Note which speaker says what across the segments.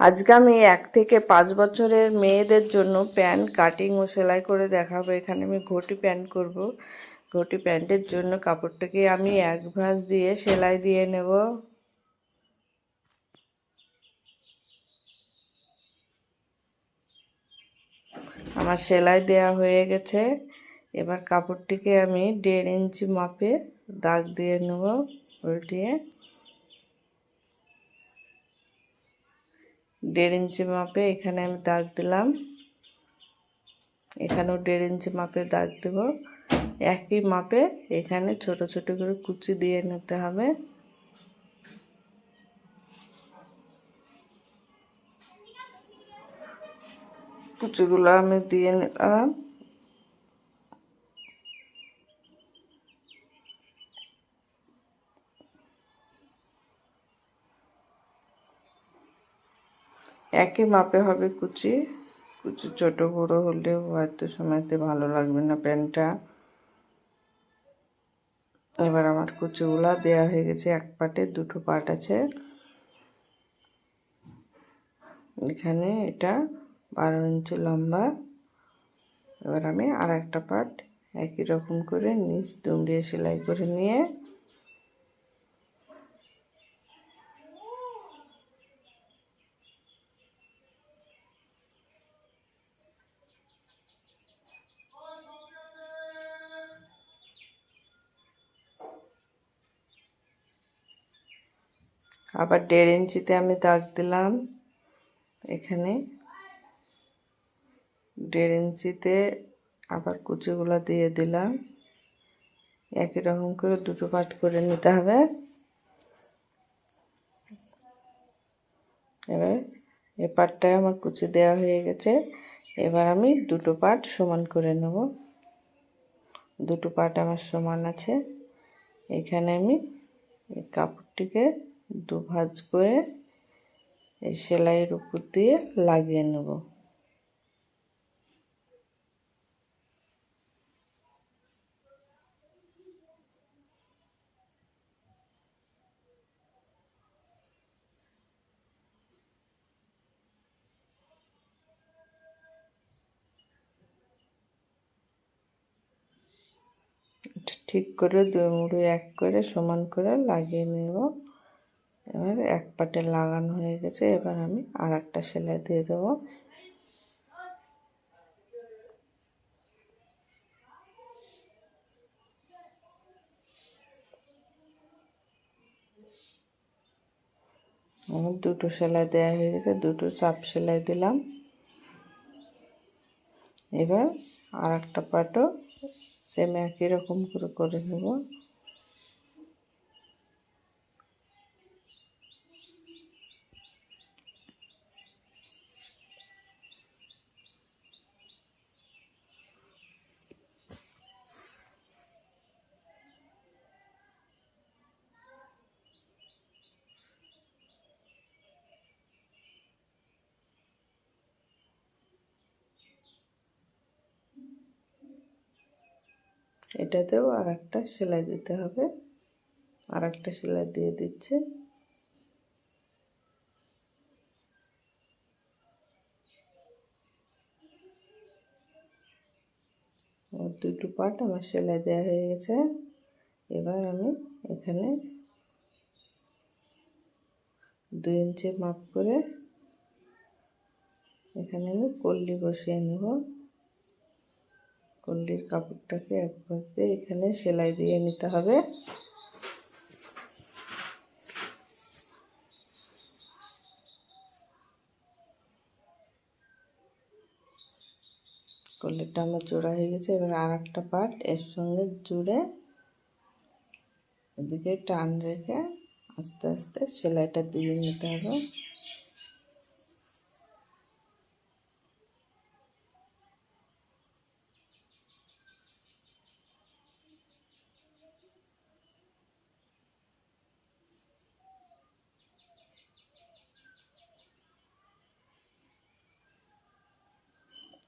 Speaker 1: আজকে আমি এক থেকে পাঁচ বছরের মেয়েদের জন্য প্যান্ট কাটিং ও সেলাই করে দেখাবো। এখানে আমি ঘটি প্যান্ট করব। ঘটি প্যান্টের জন্য কাপড়টাকে আমি এক ভাঁজ দিয়ে সেলাই দিয়ে নেব। আমার সেলাই দেয়া হয়ে গেছে। এবার কাপড়টিকে আমি দেড় ইঞ্চি মাপে দাগ দিয়ে নেব, উল্টিয়ে। দেড় ইঞ্চি মাপে এখানে আমি দাগ দিলাম। এখানেও দেড় ইঞ্চি মাপে দাগ দেব। একই মাপে এখানে ছোট ছোট করে কুচি দিয়ে নিতে হবে। কুচিগুলো আমি দিয়ে নিলাম। একই মাপে হবে কুচি। কুচি ছোট, বড় হলেও হয়তো সময়তে ভালো লাগবে না প্যান্টটা। এবার আমার কুচিগুলা দেয়া হয়ে গেছে এক পাটে, দুটো পাট আছে। এখানে এটা বারো ইঞ্চি লম্বা। এবার আমি আর একটা পাট একই রকম করে নিচ দুমড়িয়ে সেলাই করে নিয়ে আবার দেড় ইঞ্চিতে আমি দাগ দিলাম এখানে। দেড় ইঞ্চিতে আবার কুচিগুলো দিয়ে দিলাম। একই রকম করে দুটো পাট করে নিতে হবে। এবার এ পাটটায় আমার কুচি দেওয়া হয়ে গেছে। এবার আমি দুটো পাট সমান করে নেব। দুটো পাট আমার সমান আছে। এখানে আমি কাপড়টিকে দু ভাঁজ করে এই সেলাইয়ের উপর দিয়ে লাগিয়ে নেব। ঠিক করে দুই মুড়ো এক করে সমান করে লাগিয়ে নেব। এবার এক পাটে লাগানো হয়ে গেছে। এবার আমি আর একটা সেলাই দিয়ে দেবো। আমার দুটো সেলাই দেওয়া হয়ে গেছে, দুটো চাপ সেলাই দিলাম। এবার আর একটা পাটও সেম একই রকম করে করে নেব। এটাতেও আর একটা সেলাই দিতে হবে। আর একটা সেলাই দিয়ে দিচ্ছে। দুটো পার্ট আমার সেলাই দেওয়া হয়ে গেছে। এবার আমি এখানে দুই ইঞ্চি মাপ করে এখানে আমি কল্লি বসিয়ে নেব। কল্লির কাপড়টাকে এক পাশ দিয়ে এখানে সেলাই দিয়ে নিতে হবে। কল্লিটা আমার জোড়া হয়ে গেছে, এবার আর একটা পার্ট এর সঙ্গে জুড়ে এদিকে টান রেখে আস্তে আস্তে সেলাইটা দিয়ে নিতে হবে।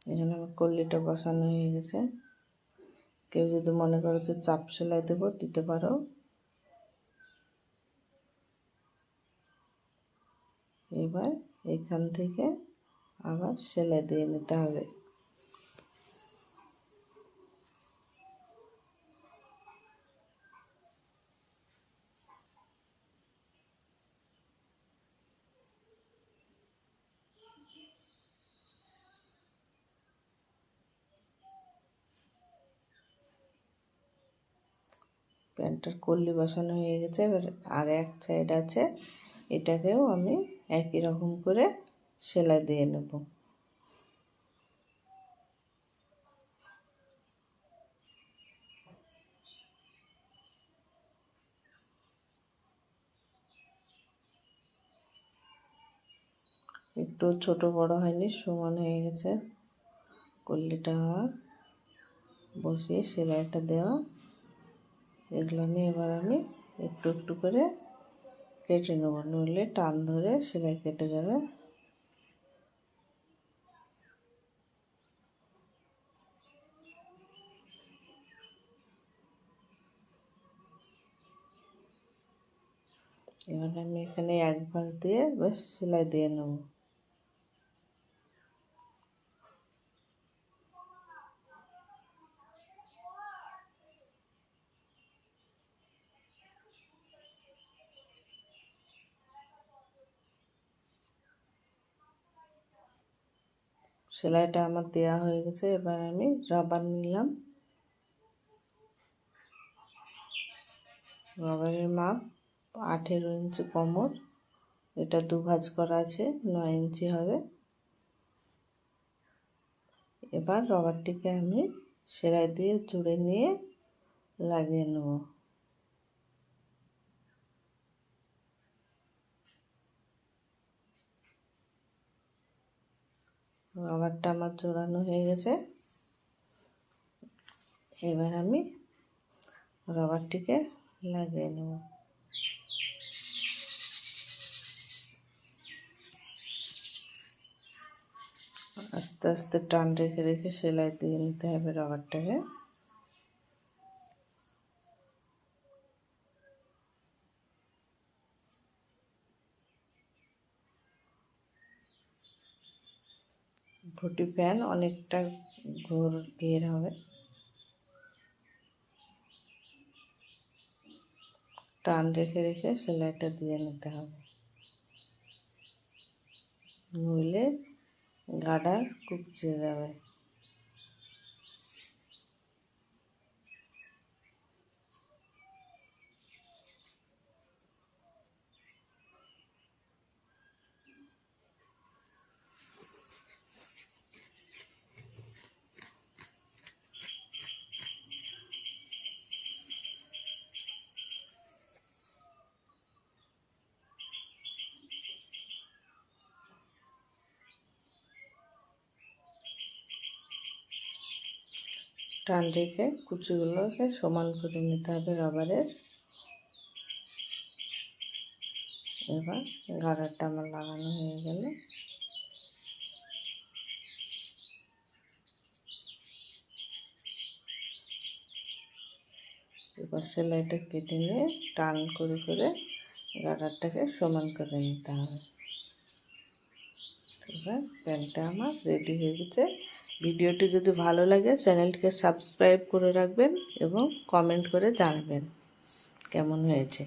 Speaker 1: এখানে আমার কল্লিটা বসানো হয়ে গেছে। কেউ যদি মনে করো যে চাপ সেলাই দেবো, দিতে পারো। এবার এখান থেকে আবার সেলাই দিয়ে নিতে হবে। প্যান্টটার কল্লি বসানো হয়ে গেছে। এবার আর এক সাইড আছে। এটাকেও আমি একই রকম করে সেলাই দিয়ে নেব। একটু ছোট বড় হয়নি, সমান হয়ে গেছে। কল্লিটা আমার বসিয়ে সেলাইটা দেওয়া এগুলো নিয়ে এবার আমি একটু একটু করে কেটে নেব। নইলে টান ধরে সেলাই কেটে যাবে। এবার আমি এখানে এক ভাঁজ দিয়ে বেশ সেলাই দিয়ে নেব। সেলাইটা আমার দেওয়া হয়ে গেছে, এবার আমি রাবার নিলাম। রাবারের মাপ আঠেরো ইঞ্চি কোমর, এটা দু ভাঁজ করা আছে, নয় ইঞ্চি হবে। এবার রবারটিকে আমি সেলাই দিয়ে জুড়ে নিয়ে লাগিয়ে নেব। রবারটা আমার জোড়ানো হয়ে গেছে। এবার আমি রবারটিকে লাগিয়ে নেব। আস্তে আস্তে টান রেখে রেখে সেলাই দিয়ে নিতে হবে রবারটাকে। ভুটি প্যান অনেকটা ঘোর ঘের হবে। টান রেখে রেখে সেলাইটা দিয়ে নিতে হবে। নইলে গাডার কুপচে যাবে। টান রেখে কুচিগুলোকে সমান করে নিতে হবে রাবারের এবার গাড়ারটা আমার লাগানো হয়ে গেল। এবার সেলাইটা কেটে নিয়ে টান করে করে গাড়ারটাকে সমান করে নিতে হবে। এবার প্যান্টটা আমার রেডি হয়ে গেছে। ভিডিওটি যদি ভালো লাগে চ্যানেলটিকে সাবস্ক্রাইব করে রাখবেন এবং কমেন্ট করে জানাবেন। কেমন হয়েছে?